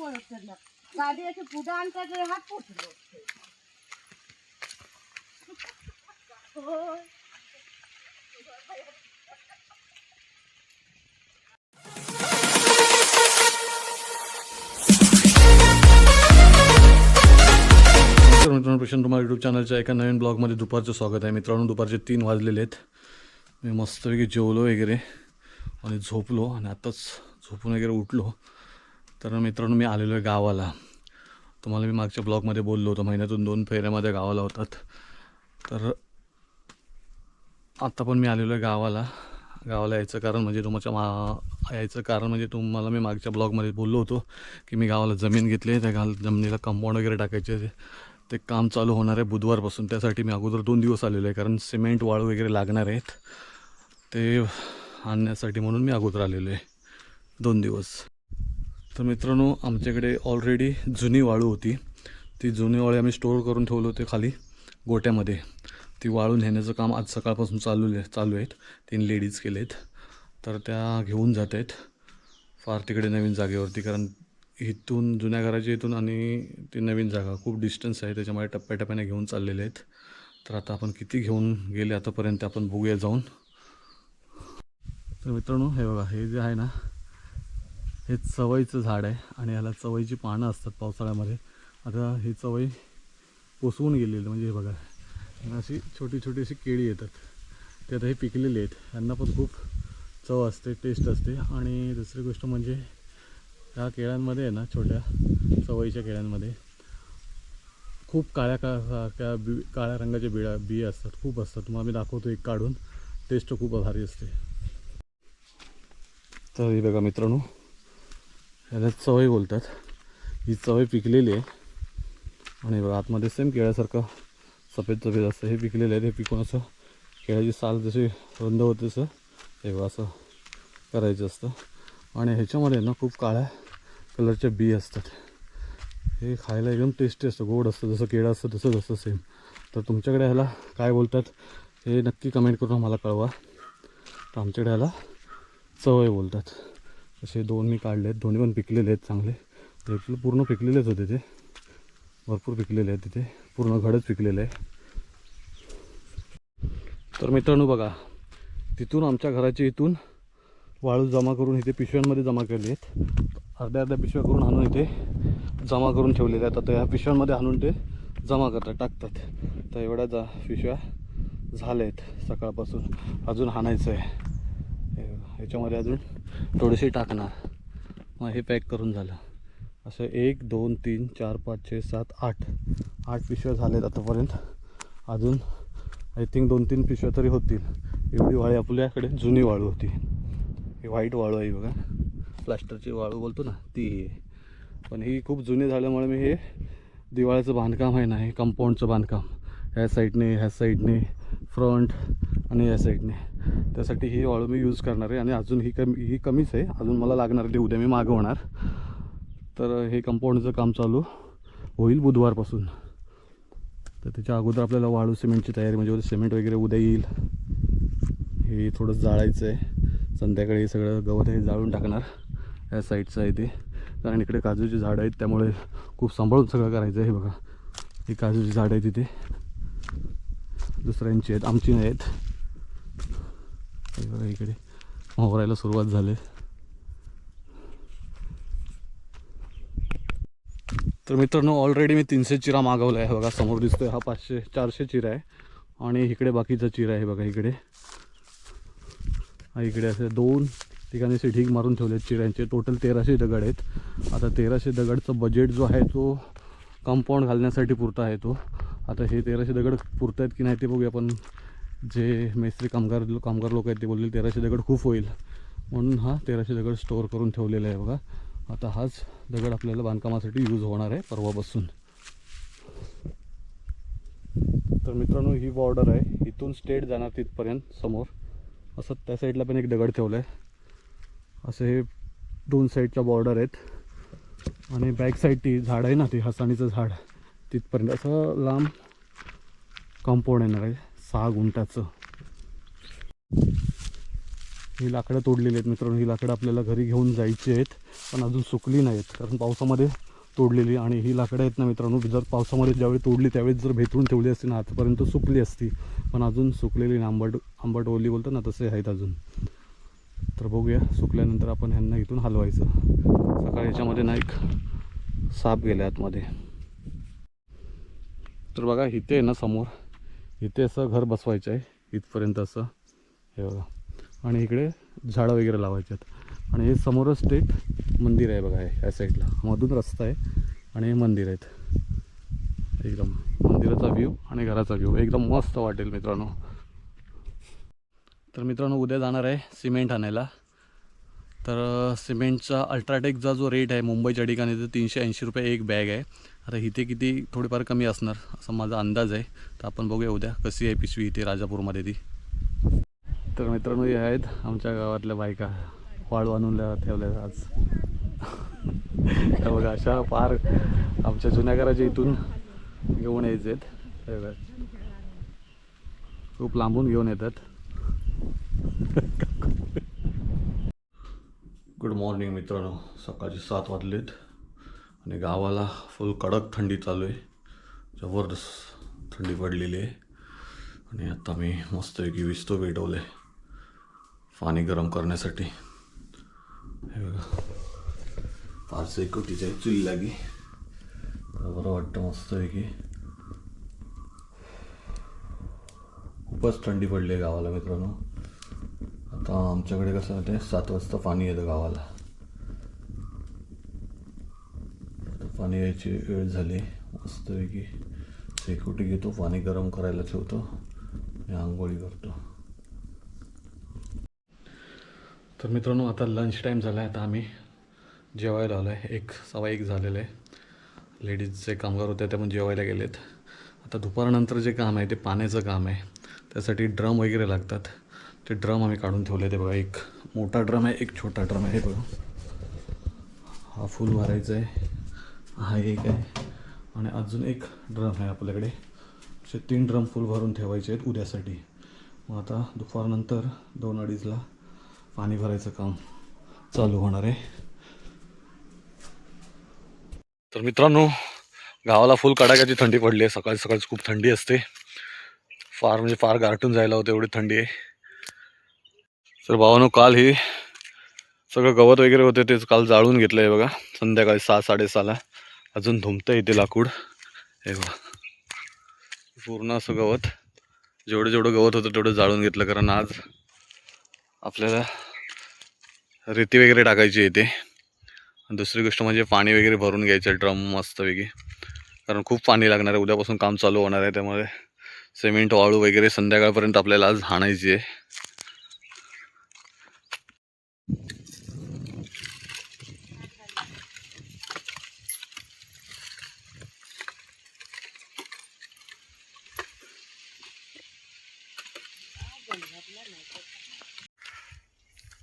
ओळखतात ना गाडी अशी पुढं आणतात आणि हात पोचलो मित्रांनो प्रशांत तुम्हाला यूट्यूब चॅनलच्या एका नवीन ब्लॉगमध्ये दुपारचं स्वागत आहे. मित्रांनो दुपारचे तीन वाजलेले आहेत. मी मस्तपैकी जेवलो वगैरे आणि झोपलो आणि आत्ताच झोपून वगैरे उठलो. तर मित्रांनो मी आलेलो आहे गावाला. तुम्हाला मी मागच्या ब्लॉगमध्ये बोललो होतो महिन्यातून दोन फेऱ्यामध्ये गावाला होतात. तर आत्ता पण मी आलेलो आहे गावाला. गावाला यायचं कारण म्हणजे तुमच्या मा यायचं कारण म्हणजे तुम्हाला मी मागच्या ब्लॉगमध्ये बोललो होतो की मी गावाला जमीन घेतली आहे त्या गाव जमिनीला कंपाऊंड वगैरे टाकायचे ते काम चालू होणार आहे बुधवारपासून. त्यासाठी मी अगोदर दोन दिवस आलेलो आहे कारण सिमेंट वाळू वगैरे लागणार आहेत. ते आणण्यासाठी म्हणून मी अगोदर आलेलो आहे. दोन दिवस. तर मित्रांनो आमच्याकडे ऑलरेडी जुनी वाळू होती. ती जुनी वाळू आम्ही स्टोअर करून ठेवलं होते खाली गोट्यामध्ये. ती वाळू नेण्याचं काम आज सकाळपासून चालू चालू आहेत. तीन लेडीज केलेत तर त्या घेऊन जात आहेत. फार तिकडे नवीन जागेवरती कारण इथून जुन्या घराच्या इथून आणि ती नवीन जागा. खूप डिस्टन्स आहे त्याच्यामुळे टप्प्याटप्प्याने घेऊन चाललेले आहेत. तर आता आपण किती घेऊन गेले आतापर्यंत आपण बघूया जाऊन. तर मित्रांनो हे बघा हे जे आहे ना हे चवईचं झाड आहे आणि याला चवईची पानं असतात पावसाळ्यामध्ये. आता ही चवई पोसवून गेलेली म्हणजे हे बघा अशी छोटी छोटी अशी केळी येतात. ते आता हे पिकलेले आहेत. यांना पण खूप चव असते टेस्ट असते. आणि दुसरी गोष्ट म्हणजे ह्या केळ्यांमध्ये आहे ना छोट्या चवईच्या केळ्यांमध्ये खूप काळ्या का बी काळ्या रंगाच्या बिळा बी असतात. खूप असतात. तुम्हाला मी दाखवतो एक काढून. टेस्ट खूप भारी असते. तर हे बघा मित्रांनो ह्याला चवई बोलतात. ही चवई पिकलेली आहे. आणि बघा आतमध्ये सेम केळ्यासारखं सफेद सफेद असतं हे पिकलेलं आहे. ते पिकून असं केळ्याची साल जशी रुंद होते तसं हे बघा असं करायचं असतं. आणि ह्याच्यामध्ये ना खूप काळ्या कलरच्या बी असतात. हे खायला एकदम टेस्टी असतं. गोड असतं. जसं केळं असतं तसंच असतं सेम तर तुमच्याकडे ह्याला काय बोलतात हे नक्की कमेंट करून मला कळवा. तर आमच्याकडे ह्याला चवय बोलतात. असे दोन मी काढले आहेत दोन्ही पण पिकलेले आहेत चांगले. ते पूर्ण पिकलेलेच होते ते. भरपूर पिकलेले आहेत तिथे. पूर्ण घडच पिकलेलं आहे. तर मित्रांनो बघा तिथून आमच्या घराच्या इथून वाळू जमा करून इथे पिशव्यांमध्ये जमा केले आहेत. अर्ध्या अर्ध्या पिशव्या करून आणून इथे जमा करून ठेवलेल्या आहेत. आता ह्या पिशव्यांमध्ये आणून ते जमा करतात टाकतात. तर एवढ्या जा पिशव्या झाल्या आहेत सकाळपासून. अजून हाणायचं आहे. ह्याच्यामध्ये अजून थोडीशी टाकणार. मग हे पॅक करून झालं. असं एक दोन तीन चार पाच छे सात आठ. आठ पिशव्या झाल्यात आतापर्यंत. अजून आय थिंक दोन तीन पिशव्या तरी होतील. एवढी वाळी आपल्याकडे जुनी वाळू होती. ही व्हाईट वाळू आहे बघा. प्लास्टरची वाळू बोलतो ना ती. आहे पण ही खूप जुनी झाल्यामुळे मी हे दिवाळीचं बांधकाम आहे ना हे कंपाऊंडचं बांधकाम. ह्या साईडने ह्या साईडने फ्रंट आणि या साईडने. त्यासाठी ही वाळू मी यूज करणार आहे आणि अजून ही कमी ही कमीच आहे. अजून मला लागणार आहे ते उद्या मी मागवणार तर हे कंपाऊंडचं काम चालू होईल बुधवारपासून. तर त्याच्या अगोदर आपल्याला वाळू सिमेंटची तयारी म्हणजे उद्या सिमेंट वगैरे उद्या येईल. हे थोडं जाळायचं आहे. संध्याकाळी सगळं गवत हे जाळून टाकणार. या साईडचं आहे ते. कारण इकडे काजूची झाडं आहेत त्यामुळे खूप सांभाळून सगळं करायचं आहे हे बघा. ही काजूची झाडं आहेत तिथे दुसऱ्यांची आहेत आमची नाही आहेत. बघा इकडे. मोहरायला सुरुवात झाली. तर मित्रांनो ऑलरेडी मी तीनशे चिरा मागवला आहे बघा समोर दिसतोय हा पाचशे चारशे चिरा आहे. आणि इकडे बाकीचा चिरा आहे बघा इकडे. हा इकडे असे दोन ठिकाणी असे ढीग मारून ठेवले आहेत चिऱ्यांचे. टोटल तेराशे दगड आहेत. आता तेराशे दगडचा बजेट जो आहे तो कंपाऊंड घालण्यासाठी पुरता आहे तो. आता हे तेराशे दगड पुरत आहेत की नाही ते बघूया पण जे मेस्त्री कामगार कामगार लोक आहेत ते बोलले तेराशे दगड खूप होईल. म्हणून हा तेराशे दगड स्टोअर करून ठेवलेला आहे बघा. आता हाच दगड आपल्याला बांधकामासाठी यूज होणार आहे परवापासून. तर मित्रांनो ही बॉर्डर आहे. इथून स्टेट जाणार तिथपर्यंत समोर. असं त्या साईडला पण एक दगड ठेवला आहे असे हे दोन साईडच्या बॉर्डर आहेत. आणि बॅक साईड ती झाड आहे ना ती हसाणीचं झाड. तिथपर्यंत असं लांब कंपाऊंड येणार आहे. सहा गुंठाचं. ही लाकडं तोडलेली आहेत मित्रांनो. ही लाकडं आपल्याला घरी घेऊन जायची आहेत पण अजून सुकली नाहीत. कारण पावसामध्ये तोडलेली आणि ही लाकडं आहेत ना मित्रांनो जर पावसामध्ये ज्यावेळी तोडली त्यावेळेस जर भेटून ठेवली असती ना आतापर्यंत सुकली असती पण अजून सुकलेली ना आंबट आंबट ओली बोलतो ना तसे आहेत अजून. तर बघूया सुकल्यानंतर आपण ह्यांना इथून हलवायचं. सकाळी याच्यामध्ये ना एक साप गेले आतमध्ये. तर बघा इथे आहे ना समोर इथे असं घर बसवायचं आहे इथपर्यंत असं. हे बघा. आणि इकडे झाडं वगैरे लावायचे आहेत. आणि हे समोरच स्टेट मंदिर आहे बघा या साईडला. मधून रस्ता आहे आणि हे मंदिर आहेत. एकदम मंदिराचा व्ह्यू आणि घराचा व्ह्यू एकदम मस्त वाटेल मित्रांनो. तर मित्रांनो उद्या जाणार आहे सिमेंट आणायला. तर सिमेंटचा अल्ट्राटेकचा जो रेट आहे मुंबईच्या ठिकाणी तर तीनशे ऐंशी रुपये एक बॅग आहे. आता इथे किती थोडीफार कमी असणार असा माझा अंदाज आहे. तर आपण बघूया उद्या कशी आहे पिशवी इथे राजापूरमध्ये ती. तर मित्रांनो हे आहेत आमच्या गावातल्या बायका. वाळू आणून ठेवल्या आज. बघा अशा फार आमच्या जुन्या घराच्या इथून घेऊन यायचे आहेत खूप लांबून घेऊन येतात. गुड मॉर्निंग मित्रांनो. सकाळचे सात वाजलेत आणि गावाला फुल कडक थंडी चालू आहे. जबरदस्त थंडी पडलेली आहे. आणि आता मी मस्तपैकी विस्तो पेटवले पाणी गरम करण्यासाठी. हे बघा. फारसं एकोटीच्या चुली लागी. बरं वाटतं मस्तपैकी. खूपच थंडी पडली आहे गावाला मित्रांनो. आता आमच्याकडे कसं होते सात वाजता पाणी येतं गावाला. पाणी यायची वेळ झाली मस्तपैकी शेकोटी घेतो पाणी गरम करायला ठेवतो आणि आंघोळी करतो. तर मित्रांनो आता लंच टाईम झाला आहे आता आम्ही जेवायला आलो आहे एक सव्वा एक झालेलं आहे. लेडीज जे कामगार होते ते पण जेवायला गेलेत. आता दुपारनंतर जे काम आहे ते पाण्याचं काम आहे. त्यासाठी ड्रम वगैरे लागतात. ते ड्रम आम्ही काढून ठेवले ते बघा एक मोठा ड्रम आहे एक छोटा ड्रम आहे हे बघा. हा फुल भरायचा आहे हा एक आहे आणि अजून एक ड्रम आहे आपल्याकडे. असे तीन ड्रम फुल भरून ठेवायचे आहेत उद्यासाठी. मग आता दुपारनंतर दोन अडीचला पाणी भरायचं काम चालू होणार आहे. तर मित्रांनो गावाला फुल कडाक्याची थंडी पडली आहे. सकाळी सकाळीच खूप थंडी असते. फार म्हणजे फार गारटून जायला होतं एवढी थंडी आहे. तर भावानो काल ही सगळं गवत वगैरे होते तेच काल जाळून घेतलं आहे बघा. संध्याकाळी सहा साडेसहाला. अजून धुमतं इथे लाकूड. हे बघा. पूर्ण असं गवत. जेवढं जेवढं गवत होतं तेवढं जाळून घेतलं कारण आज आपल्याला रेती वगैरे टाकायची येते दुसरी गोष्ट म्हणजे पाणी वगैरे भरून घ्यायचं ड्रम मस्तपैकी कारण खूप पाणी लागणार आहे. उद्यापासून काम चालू होणार आहे त्यामुळे सिमेंट वाळू वगैरे संध्याकाळपर्यंत आपल्याला आज हाणायची आहे.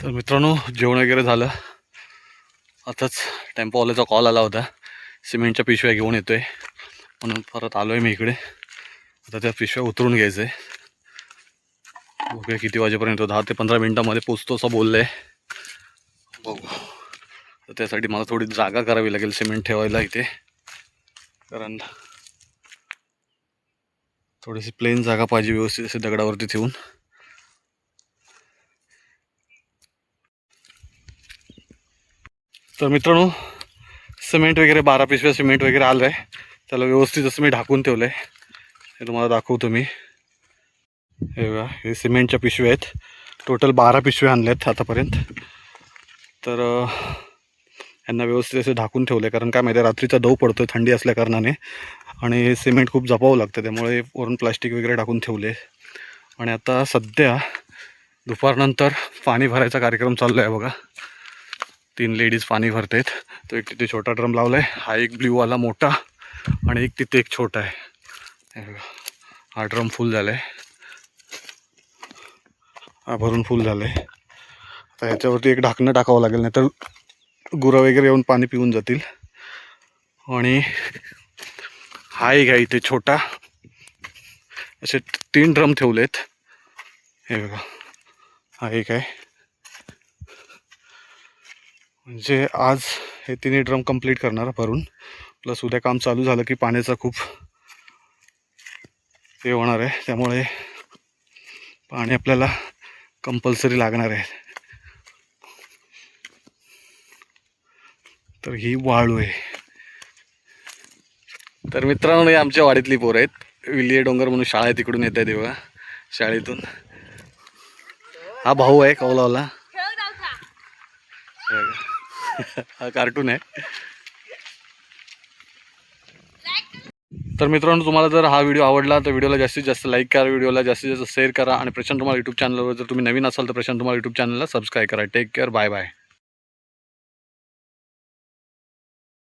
तर मित्रांनो जेवण वगैरे झालं. आताच टेम्पोवाल्याचा कॉल आला होता. सिमेंटच्या पिशव्या घेऊन येतो आहे म्हणून परत आलो आहे मी इकडे. आता त्या पिशव्या उतरून घ्यायचं आहे बघूया किती वाजेपर्यंत दहा ते पंधरा मिनटामध्ये पोचतो असं बोललं आहे बघू. तर त्यासाठी मला थोडी जागा करावी लागेल सिमेंट ठेवायला इथे. कारण थोडीशी प्लेन जागा पाहिजे व्यवस्थित असे दगडावरती ठेवून. तर मित्रांनो सिमेंट वगैरे बारा पिशव्या सिमेंट वगैरे आलं आहे त्याला व्यवस्थित असं मी ढाकून ठेवलं आहे हे तुम्हाला दाखवतो मी. हे बघा हे सिमेंटच्या पिशव्या आहेत. टोटल बारा पिशव्या आणल्या आहेत आतापर्यंत. तर यांना व्यवस्थित असे ढाकून ठेवले कारण काय माहिती आहे रात्रीचा दव पडतो आहे थंडी असल्या कारणाने. आणि हे सिमेंट खूप जपावं लागतं. त्यामुळे वरून प्लास्टिक वगैरे टाकून ठेवले आणि आता सध्या दुपारनंतर पाणी भरायचा कार्यक्रम चालला आहे बघा. तीन लेडीज पाणी भरतात तो एक तिथे छोटा ड्रम लावला आहे हा एक ब्ल्यूवाला मोठा आणि एक तिथे एक छोटा आहे. हा ड्रम फुल झाला आहे हा भरून फुल झाला आहे आता ह्याच्यावरती एक ढाकणं टाकावं लागेल नाही तर गुरं वगैरे येऊन पाणी पिऊन जातील. आणि हा एक आहे इथे छोटा. असे तीन ड्रम ठेवलेत. हे बघा. हा एक आहे. म्हणजे आज हे तिन्ही ड्रम कंप्लीट करणार भरून. प्लस उद्या काम चालू झालं की पाण्याचा खूप हे होणार आहे. त्यामुळे पाणी आपल्याला कंपल्सरी लागणार आहे. तर ही वाळू आहे. तर मित्रांनो आमच्या वाडीतली पोरं आहेत. विलिये डोंगर म्हणून शाळा आहे तिकडून येत आहे तेव्हा. शाळेतून. हा भाऊ आहे कौलावला. हा कार्टून आहे. तर मित्रांनो तुम्हाला जर हा व्हिडिओ आवडला तर व्हिडिओला जास्तीत जास्त लाईक करा व्हिडिओला जास्तीत जास्त शेअर करा. आणि प्रशांत तुम्हाला यूट्यूब चॅनलवर जर तुम्ही नवीन असाल तर प्रशांत तुम्हाला यूट्यूब चॅनलला सबस्क्राईब करा. Take care bye bye